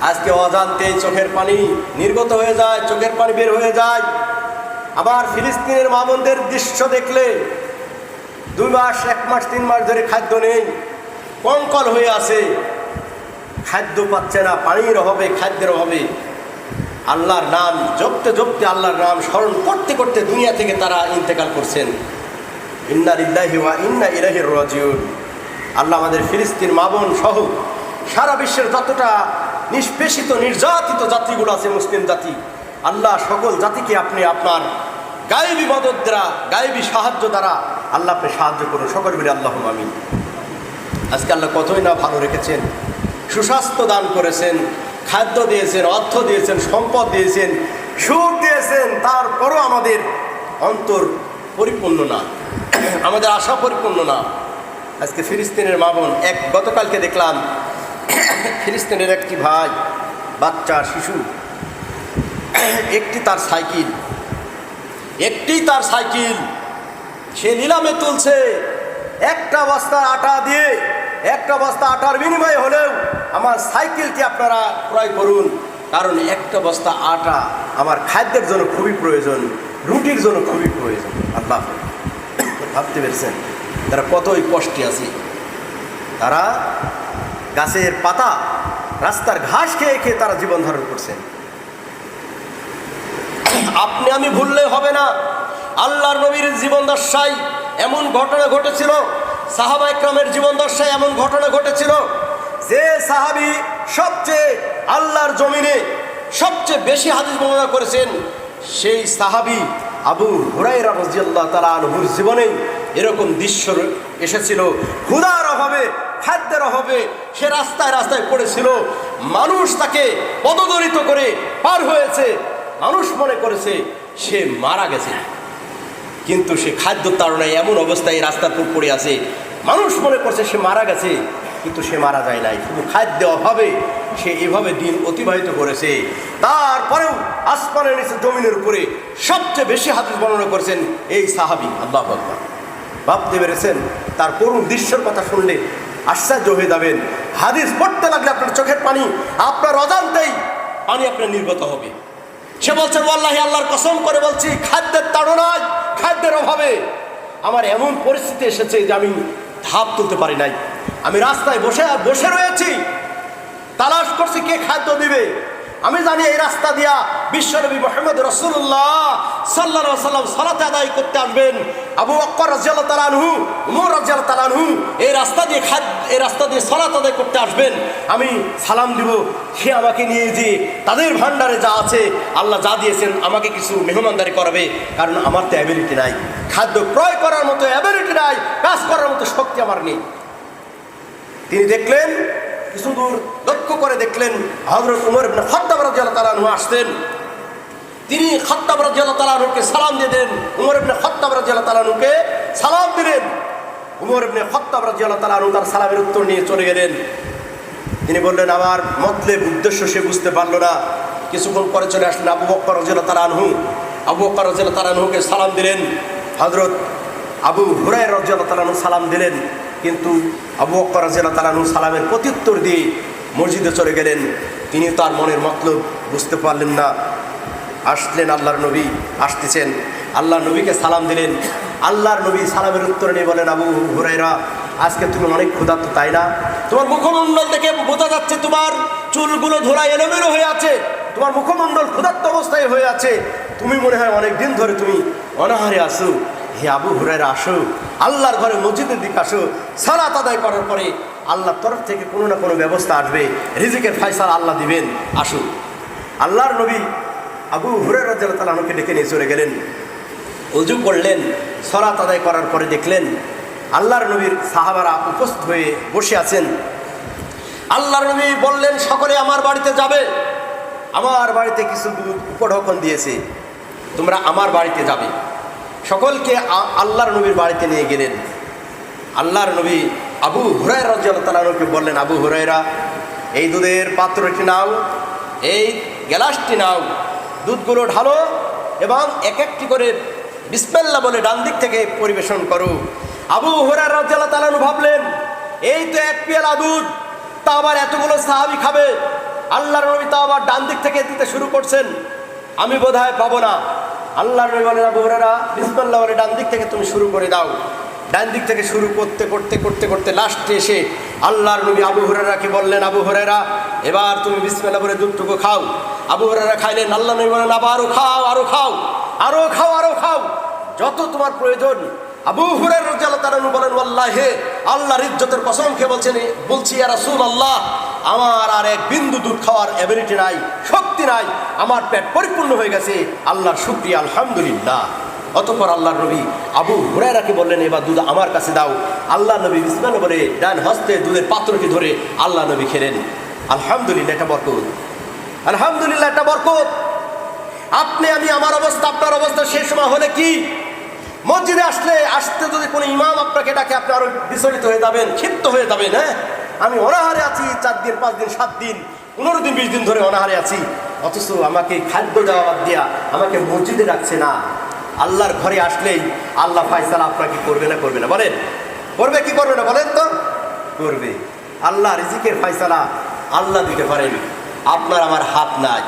আজকে অজান্তে চোখের পানি নির্গত হয়ে যায়, চোখের পানি বের হয়ে যায়। আবার ফিলিস্তিনের মা বোনদের দৃশ্য দেখলে দুই মাস, এক মাস, তিন মাস ধরে খাদ্য নেই, কঙ্কল হয়ে আছে। খাদ্য পাচ্ছে না, পানির অভাবে, খাদ্যের অভাবে। আল্লাহর নাম, জপতে জপতে আল্লাহর নাম স্মরণ করতে করতে দুনিয়া থেকে তারা ইন্তেকাল করছেন। ইন্না ইল্লাহি ওয়া ইন্না ইলাহির রাজিউন। আল্লাহ আমাদের ফিলিস্তিন মাবন সহ সারা বিশ্বের যতটা নিষ্পেষিত, নির্যাতিত জাতিগুলো আছে মুসলিম জাতি। আল্লাহ সকল জাতিকে আপনি আপনার গায়েবী মদত দ্বারা গায়েবী সাহায্য দ্বারা আল্লাহ আপনি সাহায্য করুন। সকল বলে আল্লাহ আমিন। আজকে আল্লাহ কতই না ভালো রেখেছেন। সুস্বাস্থ্য দান করেছেন, খাদ্য দিয়েছেন, অর্থ দিয়েছেন, সম্পদ দিয়েছেন, সুখ দিয়েছেন, তারপরও আমাদের অন্তর পরিপূর্ণ না। আমাদের আশা পরিপূর্ণ না। আজকে ফিলিস্তিনের মা বোন, এক গতকালকে দেখলাম ফিলিস্তিনের একটি ভাই, বাচ্চা, শিশু, একটি তার সাইকেল। একটি তার সাইকেল। সে নিলামে তুলছে। একটা বস্তা আটা দিয়ে, একটা বস্তা আটার বিনিময়ে হলেও আমার সাইকেলটি আপনারা ক্রয় করুন। কারণ একটা বস্তা আটা আমার খাদ্যের জন্য খুবই প্রয়োজন, রুটির জন্য খুবই প্রয়োজন। আল্লাহ ভাবতে পেরেছেন, তারা কতই কষ্টে আছে। তারা গাছের পাতা রাস্তার ঘাস খেয়ে খেয়ে তারা জীবন ধারণ করছেন আপনি আমি ভুললে হবে না। আল্লাহর নবীর জীবন দশায় এমন ঘটনা ঘটেছিল, সাহাবা ইকরামের জীবন দশায় এমন ঘটনা ঘটেছিল যে সাহাবি সবচেয়ে আল্লাহর জমিনে সবচেয়ে বেশি হাদিস বর্ণনা করেছেন, সেই সাহাবি আবু হুরাইরা রাজিয়াল্লাহ তালা আনহুর জীবনে এরকম দৃশ্য এসেছিল। ক্ষুদার অভাবে, খাদ্যের অভাবে সে রাস্তায় রাস্তায় পড়েছিল। মানুষ তাকে পদদলিত করে পার হয়েছে। মানুষ মনে করেছে সে মারা গেছে। কিন্তু সে খাদ্য তাড়নায় এমন অবস্থায় রাস্তার উপর পড়ে আছে। মানুষ মনে করছে সে মারা গেছে, কিন্তু সে মারা যায় নাই। শুধু খাদ্য অভাবে সে এভাবে দিন অতিবাহিত করেছে। তারপরেও আসমানের নিচে জমিনের উপরে সবচেয়ে বেশি হাদিস বর্ণনা করেছেন এই সাহাবি, আল্লাহ ভাবতে পেরেছেন? তার করুণ দৃশ্যের কথা শুনলে আশ্চর্য হয়ে যাবেন। হাদিস পড়তে লাগলে আপনার চোখের পানি, আপনার অজান্তেই পানি আপনার নির্গত হবে। সে বলছেন আল্লাহি আল্লাহর কসম করে বলছি, খাদ্যের তাড়নায়, খাদ্যের অভাবে আমার এমন পরিস্থিতি এসেছে যে আমি ধাপ তুলতে পারি নাই। আমি রাস্তায় বসে বসে রয়েছি, তালাশ করছি কে খাদ্য দিবে। আমি জানি এই রাস্তা দিয়া বিশ্বনবী মোহাম্মদ রসুল্লাহ সাল্লা সাল্লাম সালাতে আদায় করতে আসবেন। আবু অক্কর রাজিয়াল তালানহু উমর রাজিয়াল তালানহু এই রাস্তা দিয়ে খাদ এই রাস্তা দিয়ে সালাত আদায় করতে আসবেন। আমি সালাম দিব, সে আমাকে নিয়ে যে তাদের ভান্ডারে যা আছে, আল্লাহ যা দিয়েছেন, আমাকে কিছু মেহমানদারি করাবে। কারণ আমার তো অ্যাবিলিটি নাই। খাদ্য ক্রয় করার মতো অ্যাবিলিটি নাই, কাজ করার মতো শক্তি আমার নেই। তিনি দেখলেন, কিছু দূর লক্ষ্য করে দেখলেন হজরত উমর ইবনে খত্তাব রাদিয়াল্লাহু আসতেন। তিনি খত্তাব রাদিয়াল্লাহু তাআলা আনহুকে সালাম দিয়ে দেন উমর ইবনে খত্তাব রাদিয়াল্লাহু তাআলা আনহুকে সালাম দিলেন। উমর ইবনে খত্তাব রাদিয়াল্লাহু তাআলা আনহু তার সালামের উত্তর নিয়ে চলে গেলেন। তিনি বললেন, আমার মতলেব, উদ্দেশ্য সে বুঝতে পারল না। কিছুক্ষণ পরে চলে আসলেন আবু বক্কর রাদিয়াল্লাহু তালানহু আবু বক্কর রাদিয়াল্লাহু তাআলা আনহুকে সালাম দিলেন। হজরত আবু হুরাই রাদিয়াল্লাহু তাআলা আনহু সালাম দিলেন। কিন্তু আবু বক্কর রাদিয়াল্লাহু তাআলা আনহু সালামের প্রত্যুত্তর দিয়ে মসজিদে চলে গেলেন। তিনি তার মনের মতলব বুঝতে পারলেন না। আসলেন আল্লাহর নবী, আসতেছেন। আল্লাহ নবীকে সালাম দিলেন। আল্লাহর নবী সালামের উত্তর নিয়ে বলেন, আবু হুরাইরা আজকে তুমি অনেক ক্ষুধার্ত, তাই না? তোমার মুখমণ্ডল দেখে বোঝা যাচ্ছে তোমার চুলগুলো ধরা এলোমেলো হয়ে আছে। তোমার মুখমণ্ডল ক্ষুধার্ত অবস্থায় হয়ে আছে। তুমি মনে হয় অনেক দিন ধরে তুমি অনাহারে আসো হে আবু হুরাইরা আসো। আল্লাহর ঘরে মসজিদের দিকে আসো। সালাত আদায় করার পরে আল্লাহর তরফ থেকে কোনো না কোনো ব্যবস্থা আসবে। রিজিকের ফাইসাল আল্লাহ দিবেন। আসো আল্লাহর নবী আবু হুরের রাজ্লাহকে ডেকে নিয়ে চলে গেলেন। অজু করলেন, সলাত আদায় করার পরে দেখলেন, আল্লাহর নবীর সাহাবারা উপস্থিত হয়ে বসে আছেন। আল্লাহর নবী বললেন, সকলে আমার বাড়িতে যাবে। আমার বাড়িতে কিছু দুধ উপঢকন দিয়েছে। তোমরা আমার বাড়িতে যাবে। সকলকে আল্লাহর নবীর বাড়িতে নিয়ে গেলেন। আল্লাহর নবী আবু হুরাই রাজ্লাহকে বললেন, আবু হুরাইরা এই দুধের পাত্রটি নাও, এই গ্যালাসটি নাও। দুধগুলো ঢালো এবং এক একটি করে বিসমেল্লা বলে ডান দিক থেকে পরিবেশন করো। আবু হুরার রাজ্লাহ তালানু ভাবলেন, এই তো এক পেয়ালা দুধ, তা আবার এতগুলো সাহাবি খাবে? আল্লাহর নবী তা আবার ডান দিক থেকে দিতে শুরু করছেন। আমি বোধহয় পাবো না। আল্লাহর নবী বলেন, আবু হুরারা বিসমিল্লাহ বলে ডান দিক থেকে তুমি শুরু করে দাও। ডান দিক থেকে শুরু করতে করতে করতে করতে লাস্টে এসে আল্লাহর নবী আবু হুরারাকে বললেন, আবু হুরেরা এবার তুমি বিসমিল্লাহ বলে দুধটুকু খাও। আবু হুরারা খাইলেন, আল্লাহ নবী বলেন আবারও খাও, আরও খাও আরও খাও আরও খাও। যত তোমার প্রয়োজন। আবু হুরের রাদিয়াল্লাহু তাআলা বলেন, ওয়াল্লাহি, আল্লাহর ইজ্জতের কসম খেয়ে বলছেন, বলছি, ইয়া রাসূলুল্লাহ, আমার আর এক বিন্দু দুধ খাওয়ার এবিলিটি নাই, শক্তি নাই, আমার পেট পরিপূর্ণ হয়ে গেছে, আল্লাহর শুকরিয়া, আলহামদুলিল্লাহ। অতঃপর আল্লাহর নবী আবু হুরায়রাকে বললেন, এবার দুধ আমার কাছে দাও। আল্লাহ নবী বিসমিল্লাহ বলে ডান হস্তে দুধের পাত্রটি ধরে আল্লাহ নবী খেলেন। আলহামদুলিল্লাহ, এটা বরকত। আলহামদুলিল্লাহ এটা বরকত। আপনি, আমি, আমার অবস্থা, আপনার অবস্থা সেই সময় হলে কি? মসজিদে আসলে, আসতে যদি কোনো ইমাম আপনাকে ডাকে, আপনি আরও বিচলিত হয়ে যাবেন, ক্ষিপ্ত হয়ে যাবেন হ্যাঁ? আমি অনাহারে আছি, চার দিন, পাঁচ দিন, সাত দিন, পনেরো দিন, বিশ দিন ধরে অনাহারে আছি। অথচ আমাকে খাদ্য দেওয়া বাদ দিয়া, আমাকে মসজিদে রাখছে না। আল্লাহর ঘরে আসলেই আল্লাহ ফায়সালা আপনাকে করবে না করবে না। বলেন, করবে কি করবে না, বলেন তো? করবে। আল্লাহ রিজিকের ফায়সালা আল্লাহ দিতে পারেন। আপনার আমার হাত নাই।